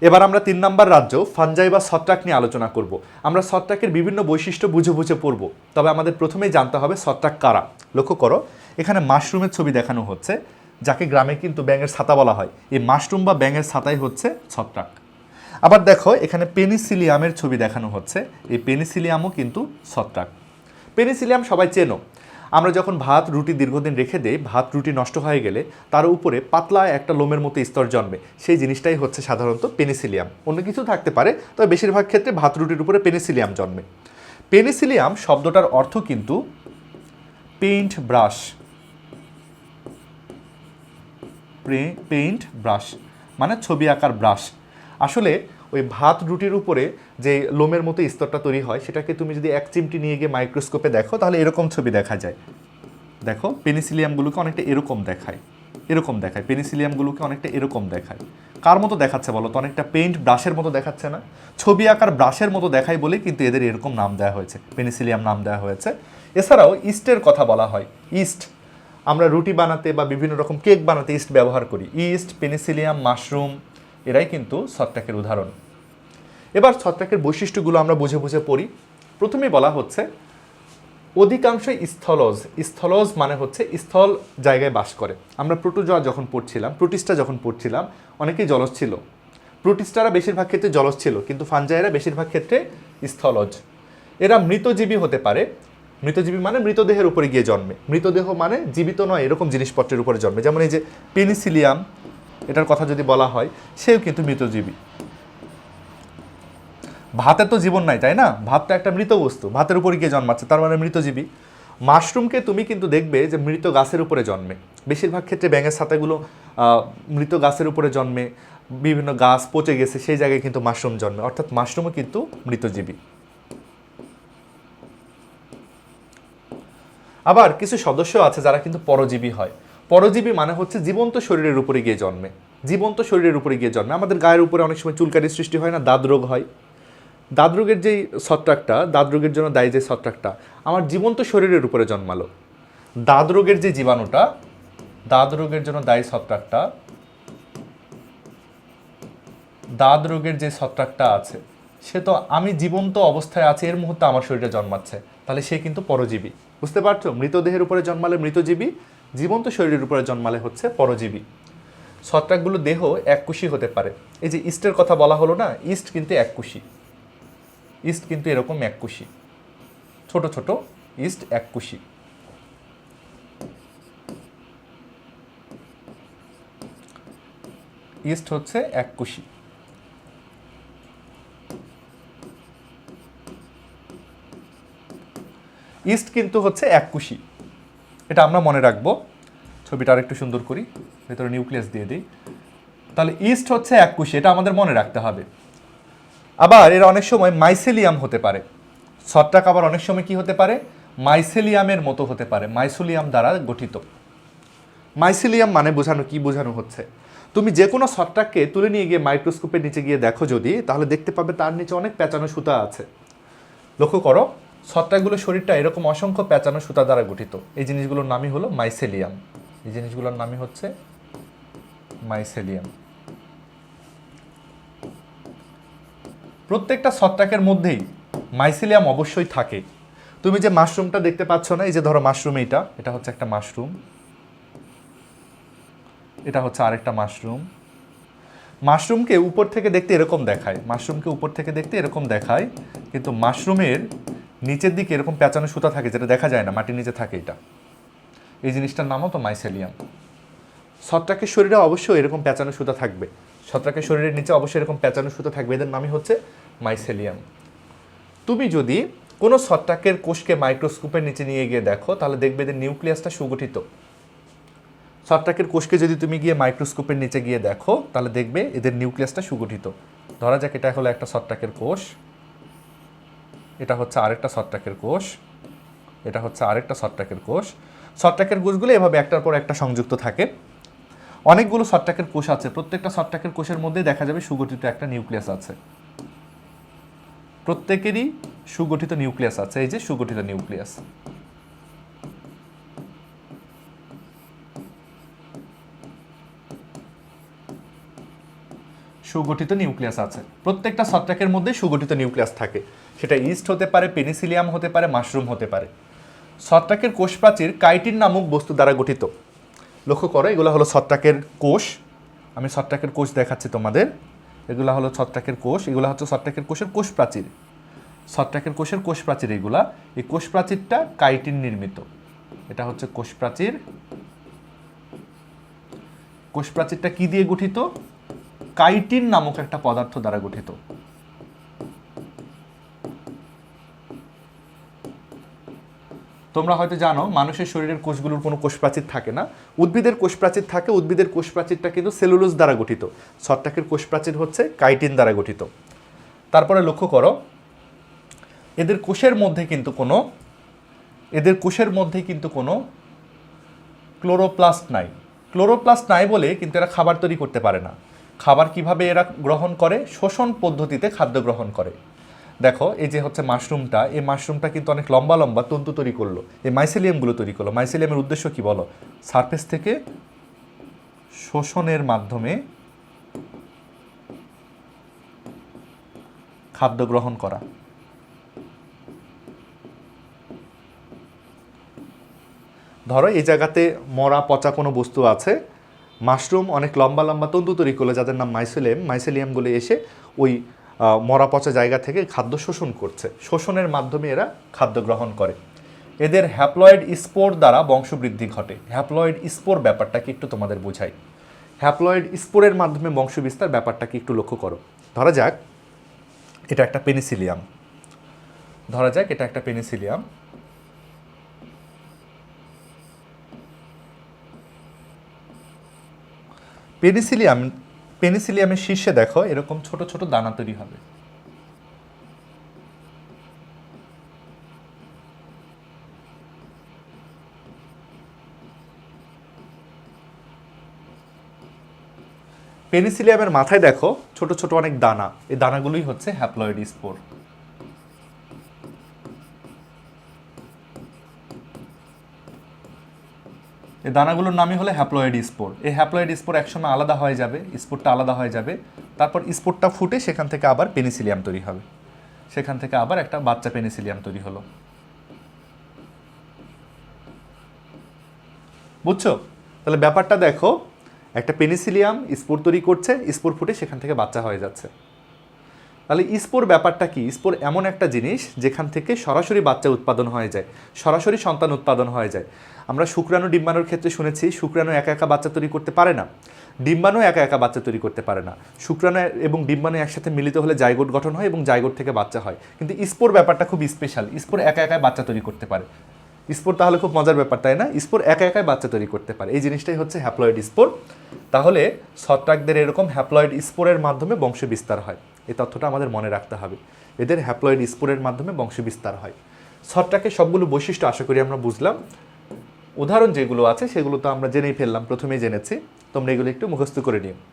এবার আমরা তিন নম্বর রাজ্য, ফানজাই বা ছত্রাক নিয়ে আলোচনা করব। আমরা ছত্রাকের বিভিন্ন বৈশিষ্ট্য বুঝে বুঝে পড়ব। তবে আমাদের প্রথমেই জানতে হবে ছত্রাক কারা। লক্ষ্য করো, এখানে মাশরুমের ছবি দেখানো হচ্ছে, যাকে গ্রামে কিন্তু ব্যাঙের ছাতা বলা হয়। এই মাশরুম বা ব্যাঙের ছাতাই হচ্ছে ছত্রাক। আবার দেখো, এখানে পেনিসিলিয়ামের ছবি দেখানো হচ্ছে। এই পেনিসিলিয়ামও কিন্তু ছত্রাক। পেনিসিলিয়াম সবাই চেনো। আমরা যখন ভাত, রুটি দীর্ঘদিন রেখে দেই, ভাত, রুটি নষ্ট হয়ে গেলে তার উপরে পাতলা একটা লোমের মতো স্তর জন্মে। সেই জিনিসটাই হচ্ছে সাধারণত পেনিসিলিয়াম। অন্য কিছু থাকতে পারে, তবে বেশিরভাগ ক্ষেত্রে ভাত, রুটির উপরে পেনিসিলিয়াম জন্মে। পেনিসিলিয়াম শব্দটার অর্থ কিন্তু পেইন্ট ব্রাশ। পেইন্ট ব্রাশ মানে ছবি আঁকার ব্রাশ। আসলে ওই ভাত রুটির উপরে যে লোমের মতো স্তরটা তৈরি হয়, সেটাকে তুমি যদি এক চিমটি নিয়ে গিয়ে মাইক্রোস্কোপে দেখো, তাহলে এরকম ছবি দেখা যায়। দেখো পেনিসিলিয়ামগুলোকে অনেকটা এরকম দেখায়। এরকম দেখায় পেনিসিলিয়ামগুলোকে অনেকটা এরকম দেখায়। কার মতো দেখাচ্ছে বলো তো? অনেকটা পেইন্ট ব্রাশের মতো দেখাচ্ছে না? ছবি আঁকার ব্রাশের মতো দেখায় বলেই কিন্তু এদের এরকম নাম দেওয়া হয়েছে পেনিসিলিয়াম নাম দেওয়া হয়েছে। এছাড়াও ইস্টের কথা বলা হয় ইস্ট আমরা রুটি বানাতে বা বিভিন্ন রকম কেক বানাতে ইস্ট ব্যবহার করি। ইস্ট পেনিসিলিয়াম মাশরুম এরাই কিন্তু ছত্রাকের উদাহরণ। এবার ছত্রাকের বৈশিষ্ট্যগুলো আমরা বুঝে বুঝে পড়ি। প্রথমেই বলা হচ্ছে, অধিকাংশই স্থলজ। স্থলজ মানে হচ্ছে স্থল জায়গায় বাস করে। আমরা প্রোটোজোয়া যখন পড়ছিলাম, প্রোটিস্টা যখন পড়ছিলাম, অনেকেই জলজ ছিল। প্রোটিস্টারা বেশিরভাগ ক্ষেত্রে জলজ ছিল, কিন্তু ফানজাইরা বেশিরভাগ ক্ষেত্রে স্থলজ। এরা মৃতজীবী হতে পারে। মৃতজীবী মানে মৃতদেহের উপরে গিয়ে জন্মে। মৃতদেহ মানে জীবিত নয়, এরকম জিনিসপত্রের উপরে জন্মে। যেমন এই যে পেনিসিলিয়াম, এটার কথা যদি বলা হয়, সেও কিন্তু মৃতজীবী। ভাতের তো জীবন নাই, তাই না? ভাত তো একটা মৃত বস্তু, ভাতের উপরে গিয়ে জন্মাচ্ছে, তার মানে মৃতজীবী। মাশরুমকে তুমি কিন্তু দেখবে যে মৃত গাছের উপরে জন্মে। বেশিরভাগ ক্ষেত্রে ব্যাঙের ছাতাগুলো মৃত গাছের উপরে জন্মে, বিভিন্ন গাছ পচে গেছে, সেই জায়গায় কিন্তু মাশরুম জন্মে। অর্থাৎ মাশরুমও কিন্তু মৃতজীবী। আবার কিছু সদস্য আছে যারা কিন্তু পরজীবী হয়। পরজীবী মানে হচ্ছে জীবন্ত শরীরের উপরে গিয়ে জন্মে। জীবন্ত শরীরের উপরে গিয়ে জন্মে। আমাদের গায়ের উপরে অনেক সময় চুলকারির সৃষ্টি হয় না, দাঁত রোগ হয়। দাঁত রোগের যেই ছত্রাকটা দাঁত রোগের জন্য দায়ী যে ছত্রাকটা, আমার জীবন্ত শরীরের উপরে জন্মালো। দাঁত রোগের যে জীবাণুটা দাঁত রোগের জন্য দায়ী ছত্রাকটা দাঁত রোগের যে ছত্রাকটা আছে, সে তো আমি জীবন্ত অবস্থায় আছে, এর মুহূর্তে আমার শরীরে জন্মাচ্ছে। তাহলে সে কিন্তু পরজীবী। বুঝতে পারছ? মৃতদেহের উপরে জন্মালে মৃতজীবী, জীবন্ত শরীরের উপরে জন্মালে হচ্ছে পরজীবী। ছত্রাকগুলো দেহ এককুশি হতে পারে। এই যে ইস্টের কথা বলা হলো না, ইস্ট কিন্তু এককুশি। ইস্ট কিন্তু এরকম এককুশি ছোট ছোট ইস্ট এককুশি ইস্ট হচ্ছে এককুশি ইস্ট কিন্তু হচ্ছে এককুশি এটা আমরা মনে রাখব। ছবিটা আরেকটু সুন্দর করি। ভেতরে নিউক্লিয়াস দিয়ে দিই। তাহলে ইস্ট হচ্ছে এককুশি এটা আমাদের মনে রাখতে হবে। আবার এর অনেক সময় মাইসেলিয়াম হতে পারে। ছত্রাক আবার অনেক সময় কি হতে পারে? মাইসেলিয়ামের মতো হতে পারে মাইসোলিয়াম দ্বারা গঠিত। মাইসেলিয়াম মানে বোঝানো, কি বোঝানো হচ্ছে? তুমি যে কোনো ছত্রাককে তুলে নিয়ে গিয়ে মাইক্রোস্কোপের নিচে গিয়ে দেখো যদি, তাহলে দেখতে পাবে তার নিচে অনেক পেঁচানো সুতা আছে। লক্ষ্য করো ছত্রাকগুলোর শরীরটা এরকম অসংখ্য পেঁচানো সুতা দ্বারা গঠিত। এই জিনিসগুলোর নামই হলো মাইসেলিয়াম এই জিনিসগুলোর নামই হচ্ছে মাইসেলিয়াম প্রত্যেকটা ছত্রাকের মধ্যেই মাইসেলিয়াম অবশ্যই থাকে। তুমি যে মাশরুমটা দেখতে পাচ্ছ না, এই যে ধরো মাশরুম এইটা, এটা হচ্ছে একটা মাশরুম এটা হচ্ছে আরেকটা মাশরুম মাশরুমকে উপর থেকে দেখতে এরকম দেখায়। মাশরুমকে উপর থেকে দেখতে এরকম দেখায়, কিন্তু মাশরুমের নিচের দিকে এরকম পেঁচানো সুতা থাকে, যেটা দেখা যায় না, মাটির নিচে থাকে এটা। এই জিনিসটার নামও তো মাইসেলিয়াম ছত্রাকের শরীরে অবশ্যই এরকম পেঁচানো সুতা থাকবে। ছত্রাকের শরীরের নিচে অবশ্যই এরকম প্যাঁচানো সুতা থাকবে। এদের নামই হচ্ছে মাইসেলিয়াম তুমি যদি কোনো ছত্রাকের কোষকে মাইক্রোস্কোপের নিচে নিয়ে গিয়ে দেখো, তাহলে দেখবে এদের নিউক্লিয়াসটা সুগঠিত। ছত্রাকের কোষকে যদি তুমি গিয়ে মাইক্রোস্কোপের নিচে গিয়ে দেখো, তাহলে দেখবে এদের নিউক্লিয়াসটা সুগঠিত। ধরা যাক এটা হলো একটা ছত্রাকের কোষ। এটা হচ্ছে আরেকটা ছত্রাকের কোষ। এটা হচ্ছে আরেকটা ছত্রাকের কোষ। ছত্রাকের কোষগুলো এভাবে একটার পর একটা সংযুক্ত থাকে। অনেকগুলো ছত্রাকের কোষ আছে। প্রত্যেকটা ছত্রাকের কোষের মধ্যে দেখা যাবে সুগঠিত একটা নিউক্লিয়াস আছে। প্রত্যেকেরই সুগঠিত নিউক্লিয়াস আছে, এই যে সুগঠিত নিউক্লিয়াস সুগঠিত নিউক্লিয়াস আছে। প্রত্যেকটা ছত্রাকের মধ্যে সুগঠিত নিউক্লিয়াস থাকে। সেটা ইস্ট হতে পারে পেনিসিলিয়াম হতে পারে মাশরুম হতে পারে। ছত্রাকের কোষ প্রাচীর কাইটিন নামক বস্তু দ্বারা গঠিত। লক্ষ্য করো, এগুলো হলো ছত্রাকের কোষ। আমি ছত্রাকের কোষ দেখাচ্ছি তোমাদের। এগুলো হলো ছত্রাকের কোষ, এগুলো হচ্ছে ছত্রাকের কোষের কোষ প্রাচীর। ছত্রাকের কোষের কোষ প্রাচীর এগুলা। এই কোষ প্রাচীরটা কাইটিন নির্মিত। এটা হচ্ছে কোষ প্রাচীর। কোষ প্রাচীরটা কি দিয়ে গঠিত? কাইটিন নামক একটা পদার্থ দ্বারা গঠিত। তোমরা হয়তো জানো, মানুষের শরীরের কোষগুলোর কোনো কোষ প্রাচীর থাকে না। উদ্ভিদের কোষ প্রাচীর থাকে, উদ্ভিদের কোষ প্রাচীরটা কিন্তু সেলুলোজ দ্বারা গঠিত। ছত্রাকের কোষ প্রাচীর হচ্ছে কাইটিন দ্বারা গঠিত। তারপরে লক্ষ্য করো, এদের কোষের মধ্যে কিন্তু কোনো, এদের কোষের মধ্যে কিন্তু কোনো ক্লোরোপ্লাস্ট নাই। ক্লোরোপ্লাস্ট নাই বলে কিন্তু এরা খাবার তৈরি করতে পারে না। খাবার কীভাবে এরা গ্রহণ করে? শোষণ পদ্ধতিতে খাদ্য গ্রহণ করে। দেখো, এই যে হচ্ছে মাশরুমটা, এই মাশরুমটা কিন্তু অনেক লম্বা লম্বা তন্তু তৈরি করল। এই মাইসেলিয়ামগুলো তৈরি করল। মাইসেলিয়ামের উদ্দেশ্য কি বলো? সারফেস থেকে শোষণের মাধ্যমে খাদ্য গ্রহণ করা। ধরো, এই জায়গাতে মরা, পচা কোনো বস্তু আছে। মাশরুম অনেক লম্বা লম্বা তন্তু তৈরি করল, যাদের নাম মাইসেলিয়াম মাইসেলিয়ামগুলো এসে ওই মরা পচা জায়গা থেকে খাদ্য শোষণ করছে। শোষণের মাধ্যমে এরা খাদ্য গ্রহণ করে। এদের হ্যাপ্লয়েড স্পোর দ্বারা বংশবৃদ্ধি ঘটে। হ্যাপ্লয়েড স্পোর ব্যাপারটাকে একটু তোমাদের বোঝাই। হ্যাপ্লয়েড স্পোরের মাধ্যমে বংশবিস্তার ব্যাপারটাকে একটু লক্ষ্য করো। ধরা যাক, এটা একটা পেনিসিলিয়াম ধরা যাক, এটা একটা পেনিসিলিয়াম পেনিসিলিয়াম পেনিসিলিয়ামের শীর্ষে দেখো, এরকম ছোট ছোট দানা তৈরি হবে। পেনিসিলিয়ামের মাথায় দেখো, ছোট ছোট অনেক দানা। এই দানাগুলোই হচ্ছে হ্যাপ্লয়েড স্পোর এই দানাগুলোর নামই হলো হ্যাপ্লয়েড স্পোর এই হ্যাপ্লয়েড স্পোর একসময় আলাদা হয়ে যাবে স্পোরটা আলাদা হয়ে যাবে। তারপর স্পোরটা ফুটে সেখান থেকে আবার পেনিসিলিয়াম তৈরি হবে। সেখান থেকে আবার একটা বাচ্চা পেনিসিলিয়াম তৈরি হলো। বুঝছ? তাহলে ব্যাপারটা দেখো, একটা পেনিসিলিয়াম স্পোর তৈরি করছে স্পোর ফুটে সেখান থেকে বাচ্চা হয়ে যাচ্ছে। তাহলে ইস্পোর ব্যাপারটা কি? ইস্পোর এমন একটা জিনিস যেখান থেকে সরাসরি বাচ্চা উৎপাদন হয়ে যায়, সরাসরি সন্তান উৎপাদন হয়ে যায়। আমরা শুক্রাণু ডিম্বাণুর ক্ষেত্রে শুনেছি, শুক্রাণু একা একা বাচ্চা তৈরি করতে পারে না। ডিম্বাণু একা একা বাচ্চা তৈরি করতে পারে না। শুক্রাণু এবং ডিম্বাণু একসাথে মিলিত হলে জাইগোট গঠন হয় এবং জাইগোট থেকে বাচ্চা হয়। কিন্তু ইস্পোর ব্যাপারটা খুব স্পেশাল ইস্পোর একা একাই বাচ্চা তৈরি করতে পারে। স্পোর তাহলে খুব মজার ব্যাপার, তাই না? স্পোর একা একাই বাচ্চা তৈরি করতে পারে। এই জিনিসটাই হচ্ছে হ্যাপ্লয়েড স্পোর তাহলে ছত্রাকদের এরকম হ্যাপ্লয়েড স্পোরের মাধ্যমে বংশ বিস্তার হয়। এই তথ্যটা আমাদের মনে রাখতে হবে। এদের হ্যাপ্লয়েড স্পোরের মাধ্যমে বংশ বিস্তার হয়। ছত্রাকের সবগুলো বৈশিষ্ট্য আশা করি আমরা বুঝলাম। উদাহরণ যেগুলো আছে সেগুলো তো আমরা জেনেই ফেললাম, প্রথমেই জেনেছি। তোমরা এগুলো একটু মুখস্থ করে নিও।